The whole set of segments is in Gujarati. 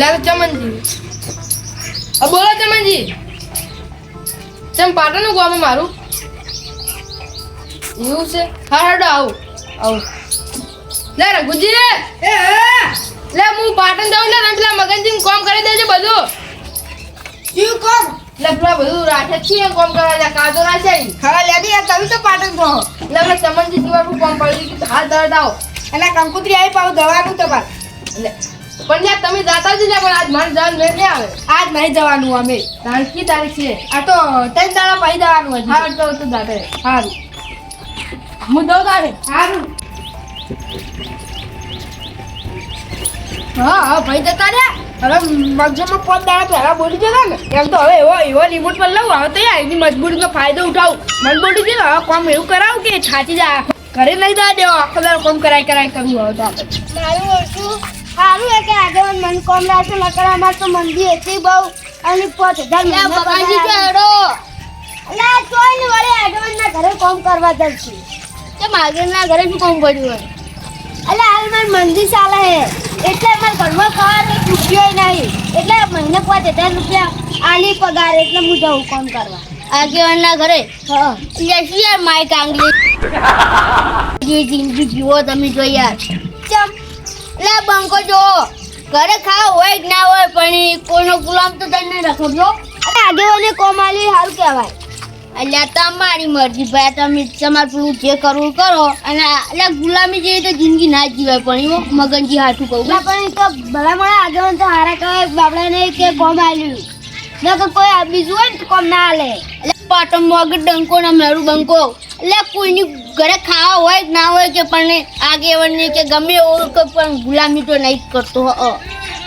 તો ચમનજી. હા બોલો ચમનજી. ચમ પાટણનું ગામ મારું? એવું છે? હા હાડો આવું. આવું. લે રઘુજી. રે એ! લે હું પાટણ જાઉં લે ને પેલા મગનજી કામ કરી દેજો બધું. શું કોમ? લે પેલા બધું રાખે છીએ કામ કરવા જા કાજો ના છે હવે લેડી આ તમે તો પાટણ કહો એટલે પેલા ચમનજી જીવાનું કામ પડી ગયું હાથ દર્દ આવો અને કંકુત્રી આવી પાવ દવાનું તમારે. લે. પણ યાર તમે જાતા જ પણ આજ મારે જવાનું મેળ નહીં આવે? આજ નહીં જવાનું અમે. તારીખ કી તારીખ છે? આ તો ત્રણ દાડા પછી જવાનું હજી. હા તો તો દાદા સારું હું દઉં તારે? સારું હા હા ભાઈ જતા રહ્યા. હવે મગજમાં પાંચ દાડા પહેલા બોલી જતા ને. એમ તો હવે એવો એવો રિમોટ પર લઉં હવે તો યાર એની મજબૂરીનો ફાયદો ઉઠાવું. મજબૂરી બોલી ને હવે કામ એવું કરાવું કે છાતી જાય ઘરે નહીં જવા દેવો. આખો દાડો કામ કરાય કરાય કરવું હવે તો આપણે. મારું ઓછું સારું એ કે આગળ મન કોમ રાખે નકર અમાર તો મંદી હતી બહુ. અને પોત હજાર બગાજી પગાર. હેડો. એટલે કોઈ ને વળી આગળ ના ઘરે કોમ કરવા જશે તે માગેના ઘરે શું કોમ પડ્યું હોય? એટલે હાલ માર મંદી ચાલે હે. એટલે માર ઘરમાં એક રૂપિયો નહીં. એટલે મહિને પાંચ હજાર રૂપિયા આલી પગાર એટલે હું જઉં કોમ કરવા. આગેવાનના ઘરે? હા. યાર માય કાંગલી જિંદગી જીવો તમે જો યાર. ચમ. લે બંકો જો. ઘરે ખાવ હોય કે ના હોય પણ કોઈનો ગુલામ તો તને રખડજો એટલે આગેવાને કોમાલી હાલ કહેવાય. એટલે તમારી મરજી ભાઈ તમે તમારે પેલું જે કરવું કરો અને એટલે ગુલામી જેવી તો જિંદગી ના જ જીવાય પણ એવું મગનજી હાથું કહું ના પણ તો ભલા મળે આગેવાન તો હારા કહેવાય બાપડાને કે કોમાલ્યું. આલ્યું તો કોઈ આ બીજું હોય ને કોમ ના લે એટલે પાટણ મગર ડંકો ને મેરું બંકો. એટલે કોઈની ઘરે ખાવા હોય કે ના હોય કે પણ આગેવાનની કે ગમે એવું કોઈ પણ ગુલામી તો નહીં કરતો હો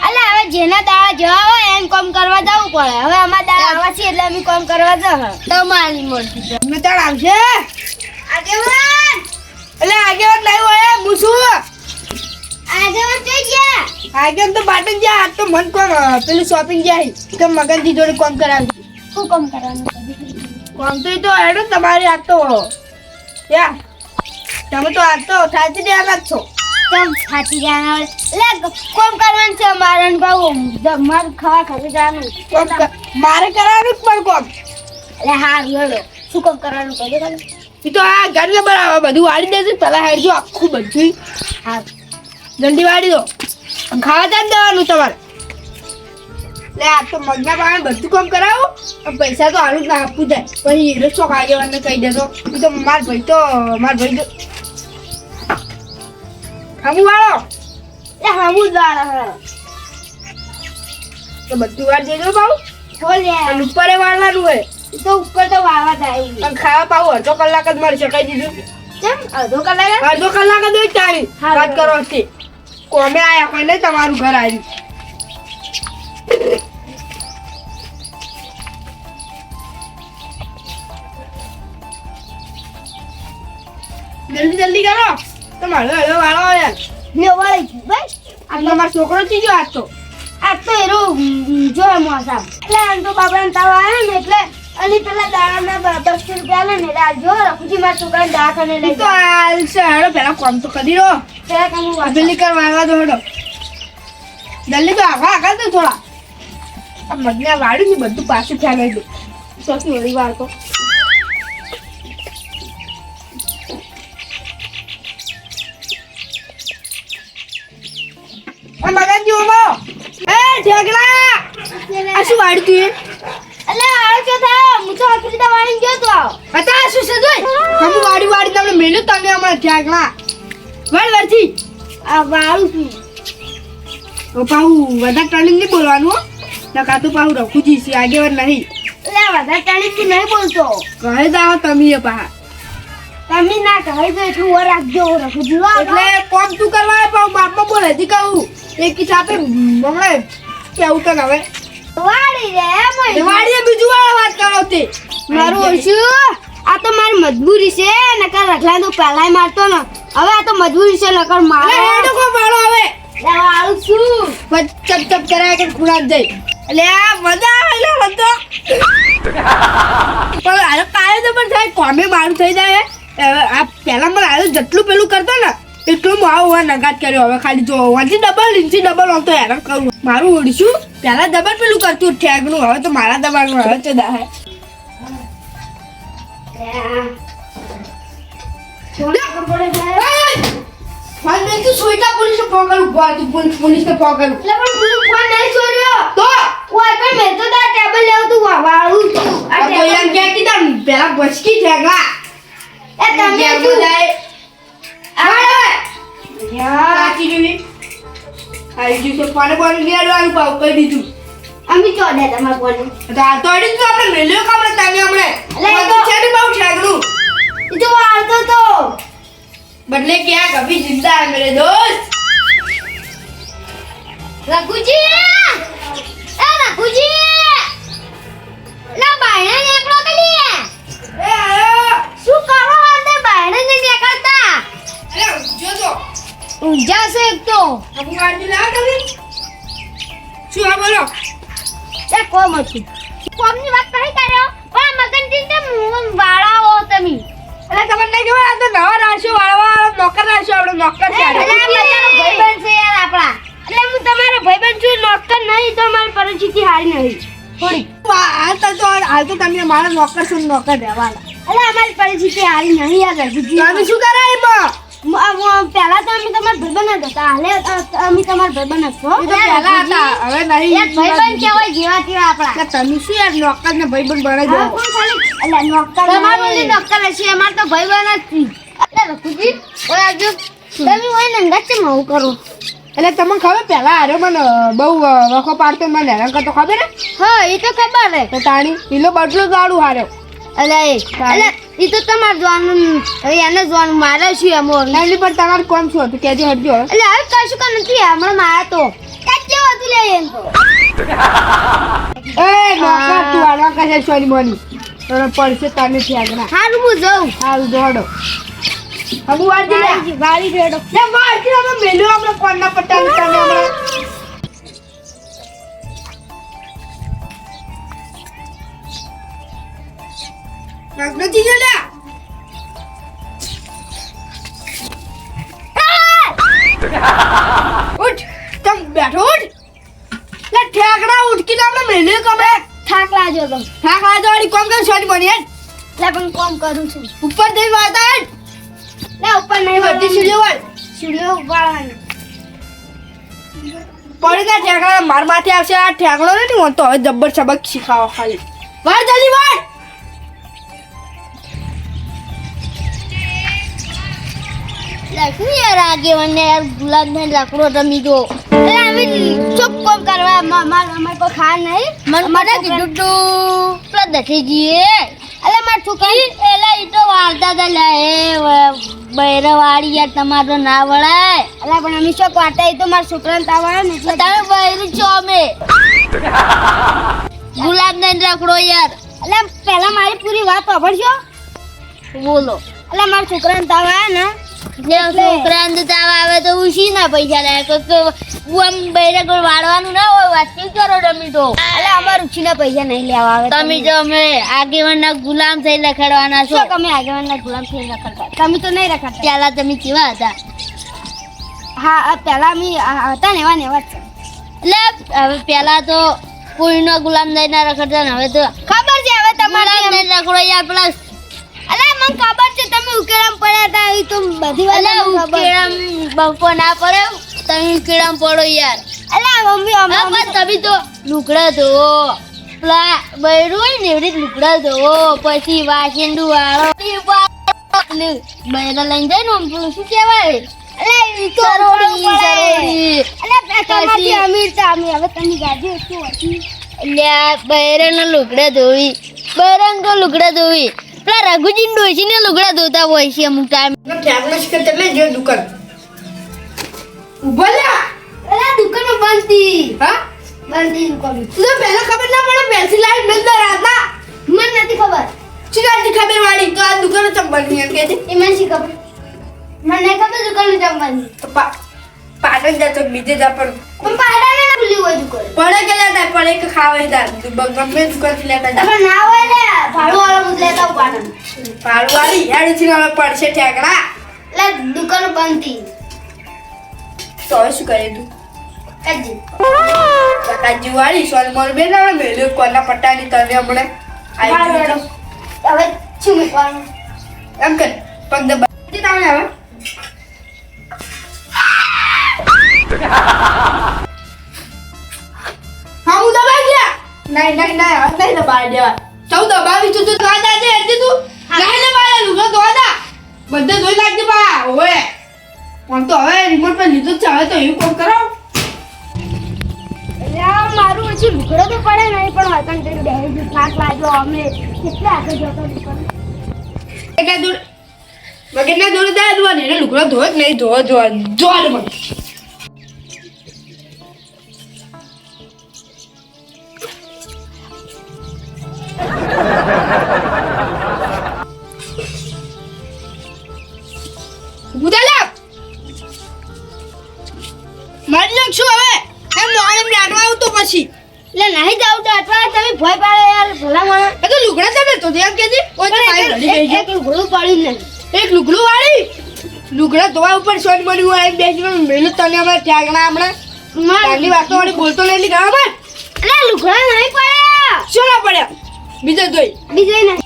એટલે હવે જેના દાડા જવા હોય એમ કોમ કરવા જવું પડે. હવે અમારા દાડા આવા છે એટલે અમે કોમ કરવા જવા. તમારી મરજી. અમે તાર આવશે? આગેવાન! એટલે આગેવાન નહીં હોય હું છું. આગેવાન કઈ ગયા? આગેવાન તો બાટન જાય આજ તો મન કોમ પેલું શોપિંગ જાય. કે મગનજી જોડે કોમ કરાવી શું કોમ કરવાનું? કોમ તો એ તો હેડો તમારી આ તો યા તમે તો આજ તો સાચી ધ્યાન જ છો. કેમ ખાતી ગયા એટલે કોમ કરવાનું છે મારે ભાવ મારે ખાવા ખાતી જવાનું કોમ મારે કરવાનું જ પણ કોમ. એટલે હા બોલો શું કોમ કરવાનું કહી તમે તો આ ઘરને બરાબર બધું વાળી દેજો પેલા હેડજો આખું બધું. હા જલ્દી વાળી દો. ખાવા જ દેવાનું તમારે. લે આ તો મગના પાણી બધું કામ કરાવો? પૈસા તો આનું જ ના આપવું જાય પછી ચોક આગેવાનને કહી દેતો ઈ તો માર ભાઈ તો માર ભાઈ તો. હમું વાળો? એ હમું જ વાળા તો બધું વાર બોલ અને ઉપરે વાળવાનું હોય તો ઉપર તો વાવા થાય ખાવા પાવું અડધો કલાક જ મળશે કહી દીધું કેમ અડધો કલાક અડધો કલાક જ હા, વાત કરો કોમે આયા કોઈ નહીં તમારું ઘર આવ્યું જલ્દી જલ્દી કરો. તમારો હવે વાળો યાર લ્યો વાળી ગયું બસ. આ તમારો છોકરો ચીજો આજ તો. આજ તો એરો જો મોસમ એટલે આમ તો બાબા તાવ આવે ને એટલે અને પેલા દાડાના બસો રૂપિયા લે ને એટલે આજો રખુજી મારા છોકરાને દવાખાને લઈ તો હાલ છે હેડો પેલા કોમ તો કરી દો પેલા કામ. પેલી કરવા આવ્યા તો હેડો. જલ્દી તો આગળ આગળ તો થોડા. આ મગને વાળું ને બધું પાછું ખ્યાલ આવી ગયું. સૌથી વળી વાર તો આ મગનજી ઊભો એ આ શું વાળ્યું તું એટલે આવો કે થાય હું તો વાળી ગયો તો. આવો હતા શું છે જોઈ? હમ વાડી વાડી તમને મેલ્યું તમે હમણાં ઠેકડા વળ આ વાળું છું. તો પાહુ વધારે ટર્નિંગ નહીં બોલવાનું હો. નકા તું પાહુ રખુજી છે આગેવાન નહીં. એટલે વધારે ટાણી તું નહીં બોલતો? કહે જાઓ તમે પાહા. તમે ના કહે દો એટલું ઓર રાખજો રખુજી એટલે કોમ તું કરવા પાહુ બાપમાં બોલે હજી કહું. એક સાથે હમણાં કેવું તો હવે. વાડી રે વાડીએ બીજું વાળા વાત કરો તે. મારું ઓછું. આ તો મારી મજબૂરી છે નકર રખલા તો પહેલાય મારતો ને. હવે આ તો મજબૂરી છે નકર મારે. હેડો કો મારો હવે. વાળું છું. ચપ ચપ કરાય કે ખુરાક જઈ એટલે મજા આવે પણ આનો કાયો પણ થાય, કોમે મારું થઈ જાય. હવે આ પહેલા મને જેટલું પેલું કરતો ને, એટલું હું આવું હોય નગાત કર્યો. હવે ખાલી જો વનથી ડબલ ઇંચી ડબલ આમ તો મારું ઓળશું? પહેલા ડબલ પેલું કરતું ઠેકનું હવે તો મારા દબાણનું હવે તો દાહે. ફોન મેં તું સોઈટા ઊભા તું પોલીસ ફોન કરું એટલે પણ પેલું ફોન નહીં છોડ્યો. તો? ઓય પણ મેં તો તારા ટેબલ લેવું તું વા- વાળું. આ તો એમ કે કીધા પેલા બચકી ઠેકલા એ તમે શું? જાય. આ- સાચી જોઈ. આવી ગયું છે ફોને ફોન લેવાનું પાવ કહી દીધું. અમે ચોડે તમારા ફોન તો આ તો અડી તો આપણે મેલ્યો કામ અલે તો- છે ને બહુ ઠેકલું તો વાળતો તો. બદલે ક્યાં કભી જિંદા હે મેરે દોસ્ત. રઘુજી! એ રઘુજી! લા બાયણે નીકળો કે લી એ આયો. શું કરો અંદર બાયણે દેખાતા અરે તો. ઊંઝા છે એક તો. અમુ ગાડી લાવ તમે શું હા બોલો? એ કોમ હતું. કોમની વાત કરી કર્યો? પણ આ મગન ચિંતા વાળાઓ તમે. અરે તમને નહીં ખબર આ તો નવા રાશિઓ વાળવા નોકર રાશિઓ આપણે નોકર છે. એટલે ભાઈબંધ છે યાર આપણા. એટલે હું તમારો ભાઈબંધ છું નોકર નહીં તો મારી પરિસ્થિતિ હારી નહીં. થોડી હાલ તો હાલ તો તમે મારા નોકર છો નોકર રહેવાના એટલે અમારી પરિસ્થિતિ હારી નહીં યાર તમે શું કરાય એમાં પહેલા તો અમે તમારા ભાઈબંધ જ હતા. હાલે અમે તમારા ભાઈબંધ જ છો. પહેલા હતા. હવે નહીં એક ભાઈબંધ કહેવાય જેવા તેવા આપણા. એટલે તમે શું યાર નોકર ને ભાઈબંધ બનાવી દો ખાલી- એટલે નોકર તમારું ઓલી નોકર હશે. અમાર તો ભાઈબંધ જ છે એટલે રઘુજી ઓલા જો તમે હોય ને છે આવું કરો. એટલે તમને ખબર પેલા હારે મને બહુ વખો પાડતો મને હેરાન કરતો ખબર હે? હા એ તો ખબર હે. તો તાણી પેલો બદલો ગાડું હાર્યો એટલે એ એટલે એ તો તમારે જોવાનું એને જોવાનું મારે શું એમ હવે. પણ તમારે કોમ શું હતું? કેજે હટજો એટલે હવે કશું કામ નથી હમણાં મારા તો. એક જેવું હતું લે એમ? એ નોકર તું હાડવા કશે સોરી મોની તો પડશે તને થયા હારું હું જઉં. સારું દોડો. હમુ વાળી વાળી રેડો લે વાંચી લે મેલ્યો આપણે કોણના પટ્ટા કરું છું. ઉપર જઈ વાતા લે ઉપર નહીં બધી સીડીઓ વાળ. સીડીઓ ઉપાડવાની. પડી ઠેકડા માર માથે આવશે આ ઠેકડો નથી હું તો હવે જબ્બર સબક શીખાવો ખાલી. વાર જલ્દી વાર લખું યાર આગેવાન યાર ગુલાબ ને લાકડો રમી ગયો? અમે ચોક કોમ કરવા. અમાર કોઈ ખા નહીં. મને કીધું તું પેલા એટલે માર છોકરી એલા ઈ તો વાળતા હતા લે એ બૈર યાર તમારે ના વળાય. એટલે પણ અમે ચોક વાર્તા એ તો મારા છોકરાને તાવ ને એટલે તમે બૈરું છો અમે. ગુલાબ ને રખડો યાર. એટલે પહેલા મારી પૂરી વાત સાંભળજો. બોલો. એટલે મારા છોકરાને તાવ આવે ને છોકરાને તાવ આવે તો ઉછી ના પૈસા લે કે આમ બૈરે કોઈ વાળવાનું ના હોય કરો તમે તો? એટલે અમાર ઉછીના પૈસા નહીં લેવા આવે તમે જો અમે આગેવાનના ગુલામ થઈ લખડવાના છો. તમે આગેવાનના ગુલામ થઈ રખડતા? તમે તો નહીં રખડતા. પેલા તમે કેવા હતા? હા પહેલા અમે હતા ને એવા ને એવા છે. એટલે હવે પેલા તો કોઈનો ગુલામ નહીં ના રખડતા ને હવે તો ખબર છે હવે તમારા નહીં રખડો યાર પેલા અલે મને ખબર છે તમે ઉકેલામ પડ્યા હતા એ તો બધી વાત ખબર છે. બપો ના પડે તમે ઉકેડામ પડો યાર. અલે મમ્મી હા અમે પણ તમે તો લુકડા ધોવો પેલા બૈરું હોય ને એવી લુકડા લુગડા ધોવો પછી વાસંડું વાળો બૈરા લઈને જાય ને આમ શું કહેવાય અલે ઈ તો સરોડી, સરોડી. અલે આ અમીર તો અમે હવે તમે ગાડી ઓછી હતી બૈરાના લુગડા ધોવી બૈરાને લુગડા ધોવી પેલા રઘુજી ડોસી ને લુગડા ધોતા હોય છે અમુક ટાઈમ એટલે જે દુકાન લે અલે દુકાનો બંધ હા? બંધી દુકાન. તું તો પહેલા ખબર ના પડે પેન્સિલ લાઈન બંધ રાતના મને નથી ખબર. શું જાણતી ખબર વાળી? તો આ દુકાન ચંપલની એમ કે છે? એ મને શી ખબર? મને ખબર દુકાન જમવાની તો પા પાટણ જતો બીજે જા પણ પણ પાટણ ના ભૂલી હોય દુકાન. પડે કે લેતા પડે કે ખાવે તાર ગમે દુકાનથી લેતા જા. તમે ના હોય ને ભાડું વાળા મુજ લેતા પાટણ ભાડું વાળી છે હવે પડશે ઠેકડા. એટલે દુકાનો બંધ તો. શું કરે તું? કાજી. કાકાજી વાળી સોલ મોર બે ના મેલ્યો કોના પટ્ટાની તને હમણે આવી ગયું તો. હવે શું મૂકવાનું? એમ કર પગ દબા તાણે હવે. હા હું દબાઈ ગયા? નહીં નહીં નહીં હવે નહીં દેવા સૌ દબાવી તું તું ધોવા દાજે એટલે તું. નહીં દબાય લુગડો બધે ધોઈ નાખજે બા પણ તો હવે રિમોટ પર લીધું છે હવે તો એવું કોણ કરાવ? આ મારું હજી લુગડો તો પડે નહીં, પણ વતન કરી બે હજી થાક લાગ્યો અમે કેટલા આગળ જતો બુદાલા મારી નાખશું હવે? એમ લાડવા આવતો પછી. એટલે નહીં જાવ તો અઠવા તમે ભય પાડે યાર ભલા માણસ. એ તો લુગડા તમે તો એમ કે મારી એક લુગડું પડ્યું નહીં. એક લુગડું વાળી? લુગડા ધોવા ઉપર સોન મળ્યું હોય બે જણ મેલું તને અમે ત્યાગણા હમણાં. ત્યાગની વાતો વાળી બોલતો નહીં એટલી બરાબર એટલે લુગડા નહીં પડ્યા. શું ના પડ્યા? બીજા ધોઈ બીજું નહીં.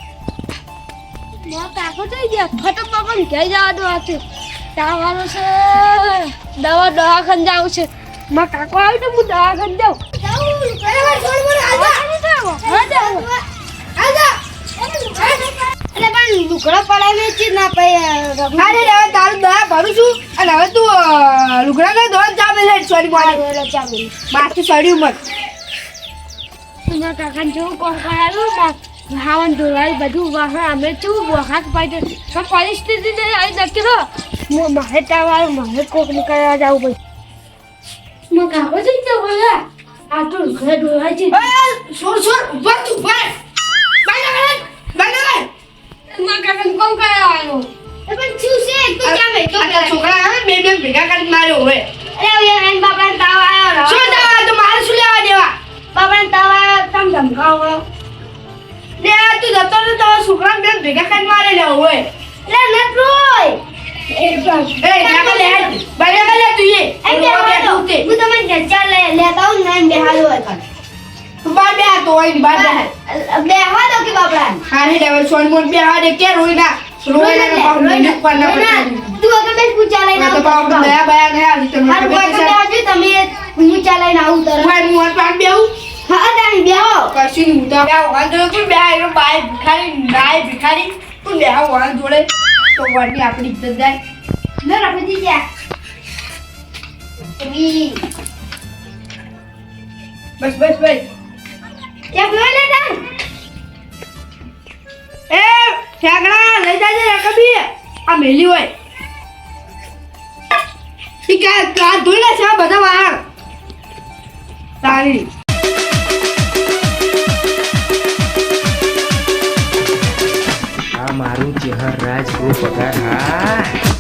મારો કાકો થઈ ગયા જવા દો આથી. તાવાનો છે. દવા દવાખાન જાવું છે. મારો કાકો આવે તો હું દવાખાને જાઉં એટલે પણ લુગડો પડાય મેં ચીજ ના પડી અરે હવે તારું દવા ભરું છું. અને હવે તું લુગડા ને ધોવા જા મેલે સોરી મારી બાકી સડ્યું મત મારા કાકાને જેવું કોણ કરાયું હાવન ધોવાય બધું વાહન અમે કેવું વખાત પાડે પણ પરિસ્થિતિ ને આવી નક્કી તો મારે તાવાળું મારે કોક નીકળવા જવું ભાઈ મારા કાકો જઈ જાવ બોલા આ તો ઘરે ધોવાય છે. ઓય, સોર સોર ઊભા તું ઊભા બાય ના બાય ના મારા કાકાને કોણ કરાવવાનું એ પણ શું છે? તો ક્યાં બેઠો આ છોકરા આવે બે બે ભેગા કરીને માર્યો હવે. અરે હવે એમ બાપાને તાવ આવ્યો શું તો મારે શું લેવા દેવા? બાપાને તાવ આવ્યો તમ ધમકાવો લે તું જતો ને તારા છોકરા બે ભેગા કરીને મારે લેવો હોય એ બસ એ નાકા લે બાય તું એમ બે બે હાલો. હું તમને લેતા બે બાર બે હાથ હોય બાર બે બે હા કે બાપડા? હારી લેવલ સોન મોન બે હાથ કે રોઈ ના. રોઈ ના પાઉં ને પર ના તું અગર બેસ પૂછા લઈને ના તો પાઉં દયા બયા ને હાલી તમને હારું ખબર કોઈ છે તમે આવજો તમે પૂછા આવું તરત. હું હું પાન બેહું? હા તાણી બેહો. કશું હું તો બે વાન જોડે બે એનો બાય ભિખારી નાય ભિખારી. તું બે વાન જોડે તો વારની આપણી ઇજ્જત જાય. ન રાખી દીજે એવી બસ બસ બસ. ત્યાં ગયો ને તાણ એ ઠેકડા લઈ જાજે રકબી આ મેલી હોય. ઈ કા કા ધોઈ ના છે આ બધા વાહણ. તારી. આ મારું ચહેર રાજ ગો પગાર. હા.